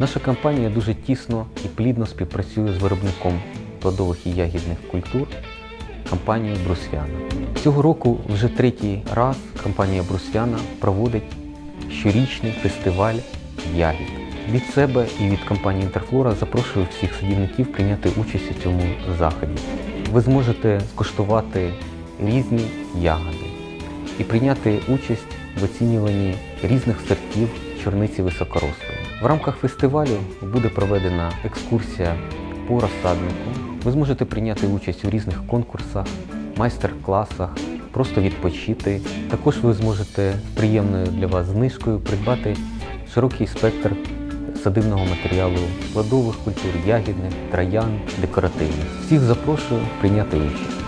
Наша компанія дуже тісно і плідно співпрацює з виробником плодових і ягідних культур компанією Брусвяна. Цього року вже третій раз компанія Брусвяна проводить щорічний фестиваль ягід. Від себе і від компанії Інтерфлора запрошую всіх садівників прийняти участь у цьому заході. Ви зможете скуштувати різні ягоди і прийняти участь в оцінюванні різних сортів чорниці високорослої. В рамках фестивалю буде проведена екскурсія по розсаднику. Ви зможете прийняти участь у різних конкурсах, майстер-класах, просто відпочити. Також ви зможете приємною для вас знижкою придбати широкий спектр садибного матеріалу плодових культур, ягідних, троян, декоративних. Всіх запрошую прийняти участь.